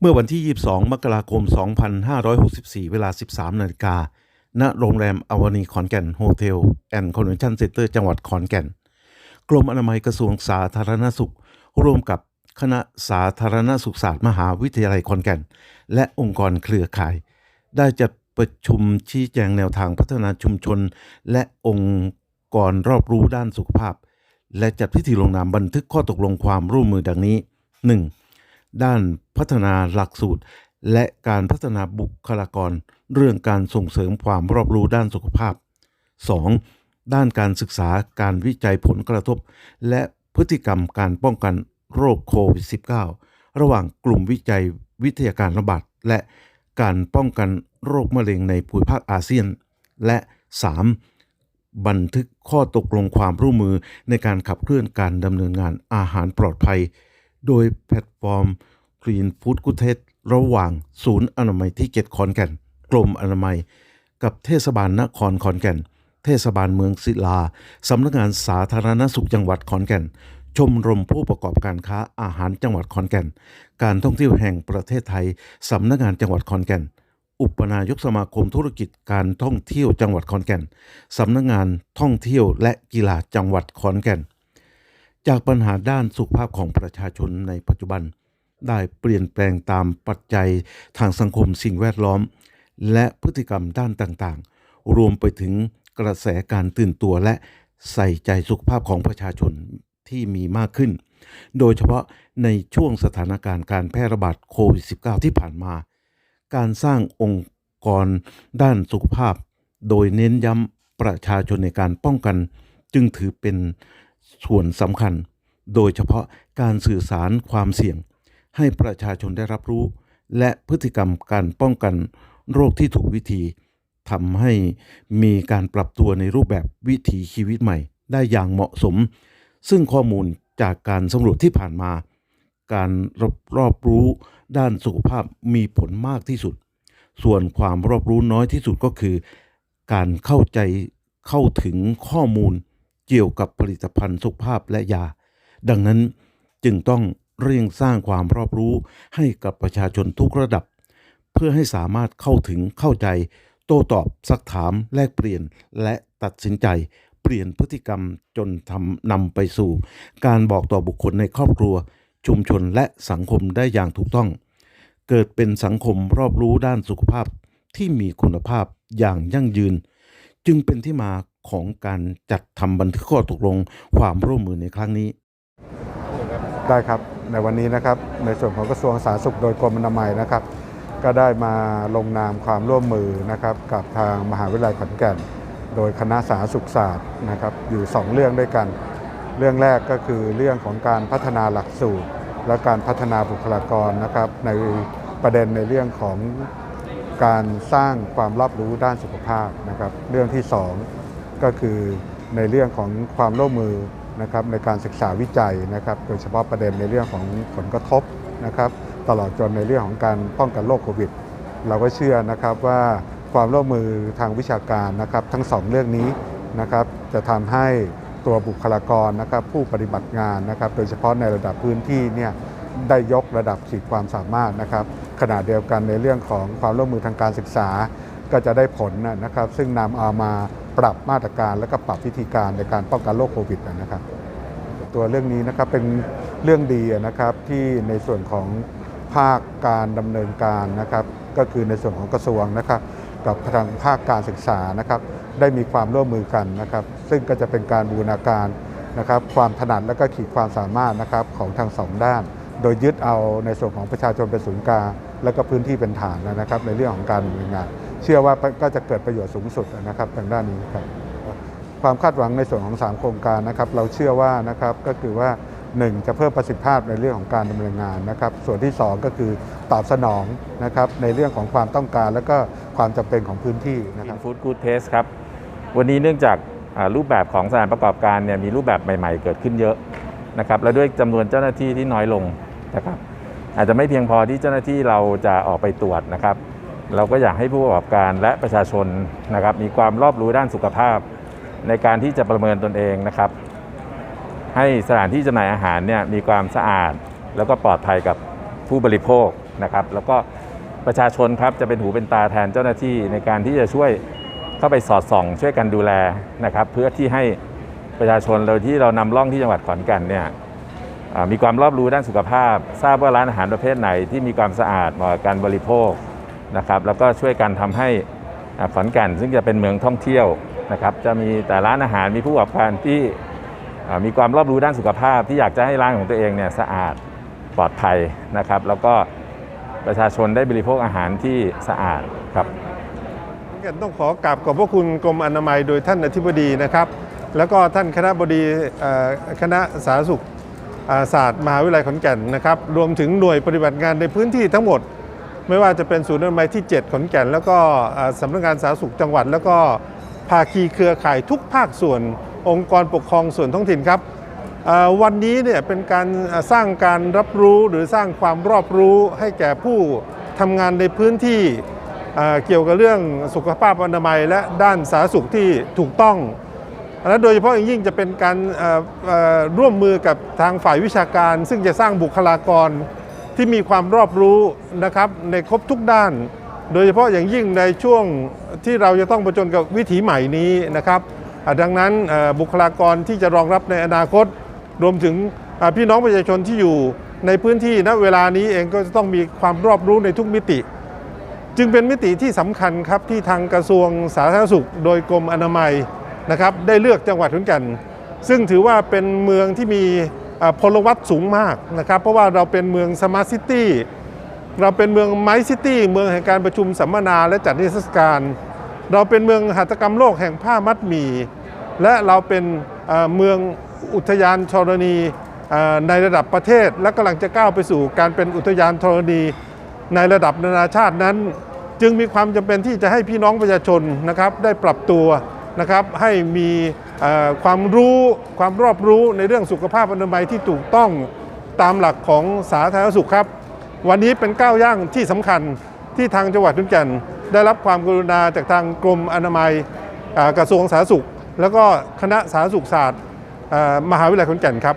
เมื่อวันที่ 22 มกราคม 2564 เวลา 13 นาฬิกา ณ โรงแรมอวานีขอนแก่นโฮเทลแอนด์คอนเวนชั่นเซ็นเตอร์จังหวัดขอนแก่น กรมอนามัยกระทรวงสาธารณสุข ร่วมกับคณะสาธารณสุขศาสตร์มหาวิทยาลัยขอนแก่น และองค์กรเครือข่าย ได้จัดประชุมชี้แจงแนวทางพัฒนาชุมชน และองค์กรรอบรู้ด้านสุขภาพ และจัดพิธีลงนามบันทึกข้อตกลงความร่วมมือดังนี้ 1. ด้านพัฒนาหลักสูตร และการพัฒนาบุคลากร เรื่องการส่งเสริมความรอบรู้ด้านสุขภาพ 2. ด้านการศึกษาการวิจัยผลกระทบ และพฤติกรรมการป้องกันโรคโควิด -19 ระหว่างกลุ่มวิจัยวิทยาการระบาดและการป้องกันโรคมะเร็งในภูมิภาคอาเซียน และ 3. บันทึกข้อตกลงความร่วมมือในการขับเคลื่อนการดำเนินงานอาหารปลอดภัย โดยแพลตฟอร์ม Clean Food Good Test ระหว่างศูนย์อนามัยที่เกตขอนแก่น กรมอนามัย กับเทศบาลนครขอนแก่น เทศบาลเมืองศิลา สำนักงานสาธารณสุขจังหวัดขอนแก่น ชมรมผู้ประกอบการค้าอาหารจังหวัดขอนแก่น การท่องเที่ยวแห่งประเทศไทย สำนักงานจังหวัดขอนแก่น อุปนายกสมาคมธุรกิจการท่องเที่ยวจังหวัดขอนแก่น สำนักงานท่องเที่ยวและกีฬาจังหวัดขอนแก่น จากปัญหาด้านสุขภาพของประชาชนในปัจจุบัน ได้เปลี่ยนแปลงตามปัจจัยทางสังคมสิ่งแวดล้อม และพฤติกรรมด้านต่างๆ รวมไปถึงกระแสการตื่นตัวและใส่ใจสุขภาพของประชาชนที่มีมากขึ้น โดยเฉพาะในช่วงสถานการณ์การแพร่ระบาดโควิด -19 ที่ผ่านมา การสร้างองค์กรด้านสุขภาพ โดยเน้นย้ำประชาชนในการป้องกัน จึงถือเป็น ส่วนสำคัญ โดยเฉพาะการสื่อสารความเสี่ยง ให้ประชาชนได้รับรู้ และพฤติกรรมการป้องกันโรคที่ถูกวิธีทำให้มีการปรับตัวในรูปแบบวิถีชีวิตใหม่ ได้อย่างเหมาะสม ซึ่งข้อมูลจากการสำรวจที่ผ่านมา การรอบรอบรู้ด้านสุขภาพมีผลมากที่สุด ส่วนความรอบรู้น้อยที่สุดก็คือ การเข้าใจเข้าถึงข้อมูล เกี่ยวกับผลิตภัณฑ์สุขภาพและยา ดังนั้นจึงต้องเร่งสร้างความรอบรู้ให้กับประชาชนทุกระดับ เพื่อให้สามารถเข้าถึงเข้าใจ โต้ตอบซักถามแลกเปลี่ยนและตัดสินใจ เปลี่ยนพฤติกรรมจนทำนำไปสู่ การบอกต่อบุคคลในครอบครัว ชุมชนและสังคมได้อย่างถูกต้อง เกิดเป็นสังคมรอบรู้ด้านสุขภาพที่มีคุณภาพอย่างยั่งยืน จึงเป็นที่มา ของการจัดทำบันทึกข้อตกลงความร่วมมือในครั้งนี้ ได้ครับในวันนี้นะครับในส่วนของกระทรวงสาธารณสุขโดยกรมอนามัยนะครับ ก็ได้มาลงนามความร่วมมือนะครับกับทางมหาวิทยาลัยขอนแก่น โดยคณะสาธารณสุขศาสตร์นะครับอยู่ 2 เรื่องด้วยกัน เรื่องแรกก็คือเรื่องของการพัฒนาหลักสูตร และการพัฒนาบุคลากรนะครับในประเด็นในเรื่องของการสร้างความรอบรู้ด้านสุขภาพนะครับ เรื่องที่ 2 ก็คือในเรื่องของความร่วมมือนะครับในการศึกษาวิจัยนะครับ โดยเฉพาะประเด็นในเรื่องของผลกระทบนะครับตลอดจนในเรื่องของการป้องกันโรคโควิด เราก็เชื่อนะครับว่าความร่วมมือทางวิชาการนะครับทั้งสองเรื่องนี้นะครับจะทำให้ตัวบุคลากรนะครับผู้ปฏิบัติงานนะครับโดยเฉพาะในระดับพื้นที่เนี่ยได้ยกระดับขีดความสามารถนะครับขณะเดียวกันในเรื่องของความร่วมมือทางการศึกษา ก็จะได้ผลนะครับ ซึ่งนำเอามาปรับมาตรการและก็ปรับวิธีการในการป้องกันโรคโควิดนะครับ ตัวเรื่องนี้นะครับเป็นเรื่องดีนะครับที่ในส่วนของภาคการดำเนินการนะครับ ก็คือในส่วนของกระทรวงนะครับ กับทางภาคการศึกษานะครับ ได้มีความร่วมมือกันนะครับ ซึ่งก็จะเป็นการบูรณาการนะครับ ความถนัดและก็ขีดความสามารถนะครับของทางสองด้าน โดยยึดเอาในส่วนของประชาชนเป็นศูนย์กลางและก็พื้นที่เป็นฐานนะครับ ในเรื่องของการดำเนินงาน เชื่อว่าก็จะเกิดประโยชน์สูงสุดนะครับทางด้านนี้ครับความคาดหวังในส่วนของ 3 โครงการนะครับเราเชื่อว่านะครับก็คือว่า 1 จะเพิ่มประสิทธิภาพในเรื่องของการดำเนินงานนะครับ ส่วนที่ 2 ก็คือตอบสนองนะครับในเรื่องของความต้องการ และก็ความจำเป็นของพื้นที่นะครับฟู้ดกู d เทสครับวันนี้เนื่องจากรูปแบบของสถานประกอบการเนี่ยมีรูปแบบใหม่ ๆ เกิดขึ้นเยอะนะครับและด้วยจำนวนเจ้าหน้าที่ที่น้อยลงนะครับอาจจะไม่เพียงพอที่เจ้าหน้าที่เราจะออกไปตรวจนะครับ เราก็อยากให้ผู้ประกอบการและประชาชนนะครับมีความรอบรู้ด้านสุขภาพ ในการที่จะประเมินตนเองนะครับ ให้สถานที่จำหน่ายอาหารเนี่ยมีความสะอาด แล้วก็ปลอดภัยกับผู้บริโภคนะครับ แล้วก็ประชาชนครับจะเป็นหูเป็นตาแทนเจ้าหน้าที่ในการที่จะช่วยเข้าไปสอดส่อง ช่วยกันดูแลนะครับ เพื่อที่ให้ประชาชนโดยที่เรานำร่องที่จังหวัดขอนแก่นเนี่ยมีความรอบรู้ด้านสุขภาพ ทราบว่าร้านอาหารประเภทไหนที่มีความสะอาดเหมาะกับการบริโภค นะครับแล้วก็ช่วยกันทำให้ขอนแก่นซึ่งจะเป็นเมืองท่องเที่ยวนะครับจะมีแต่ร้านอาหารมีผู้ประกอบการที่มีความรอบรู้ด้านสุขภาพ ที่อยากจะให้ร้านของตัวเองเนี่ยสะอาดปลอดภัยนะครับ แล้วก็ประชาชนได้บริโภคอาหารที่สะอาดครับขอนแก่นต้องขอกราบขอบพระคุณกรมอนามัยโดยท่านอธิบดีนะครับ แล้วก็ท่านคณะบดีคณะสาธารณสุขศาสตร์มหาวิทยาลัยขอนแก่นนะครับ รวมถึงหน่วยปฏิบัติงานในพื้นที่ทั้งหมด ไม่ว่าจะเป็นศูนย์อนามัยที่ 7 ขอนแก่น แล้วก็สำนักงานสาธารณสุขจังหวัด แล้วก็ภาคีเครือข่ายทุกภาคส่วนองค์กรปกครองส่วนท้องถิ่นครับวันนี้เนี่ยเป็นการสร้างการรับรู้หรือสร้างความรอบรู้ให้แก่ผู้ทำงานในพื้นที่เกี่ยวกับเรื่องสุขภาพอนามัย และด้านสาธารณสุขที่ถูกต้องและโดยเฉพาะอย่างยิ่งจะเป็นการร่วมมือกับทางฝ่ายวิชาการ ซึ่งจะสร้างบุคลากร ที่มีความรอบรู้นะครับในครบทุกด้าน โดยเฉพาะอย่างยิ่งในช่วงที่เราจะต้องประจนกับวิถีใหม่นี้นะครับดังนั้นบุคลากรที่จะรองรับในอนาคต รวมถึงพี่น้องประชาชนที่อยู่ในพื้นที่ณเวลานี้เองก็จะต้องมีความรอบรู้ในทุกมิติ จึงเป็นมิติที่สำคัญครับที่ทางกระทรวงสาธารณสุข โดยกรมอนามัยนะครับได้เลือกจังหวัดขอนแก่นซึ่งถือว่าเป็นเมืองที่มี พลวัตสูงมากนะครับ เพราะว่าเราเป็นเมืองสมาร์ทซิตี้เราเป็นเมืองไมซิตี้เมืองแห่งการประชุมสัมมนาและจัดนิทรรศการ เราเป็นเมืองหัตถกรรมโลกแห่งผ้ามัดหมี่ และเราเป็นเมืองอุทยานธรณีในระดับประเทศ และกำลังจะก้าวไปสู่การเป็นอุทยานธรณีในระดับนานาชาตินั้น จึงมีความจำเป็นที่จะให้พี่น้องประชาชนนะครับได้ปรับตัว นะครับให้มีความรู้ความรอบรู้ในเรื่องสุขภาพอนามัยที่ถูกต้องตามหลักของสาธารณสุขครับ วันนี้เป็นก้าวย่างที่สำคัญที่ทางจังหวัดขอนแก่นได้รับความกรุณาจากทางกรมอนามัยกระทรวงสาธารณสุข แล้วก็คณะสาธารณสุขศาสตร์มหาวิทยาลัยขอนแก่นครับ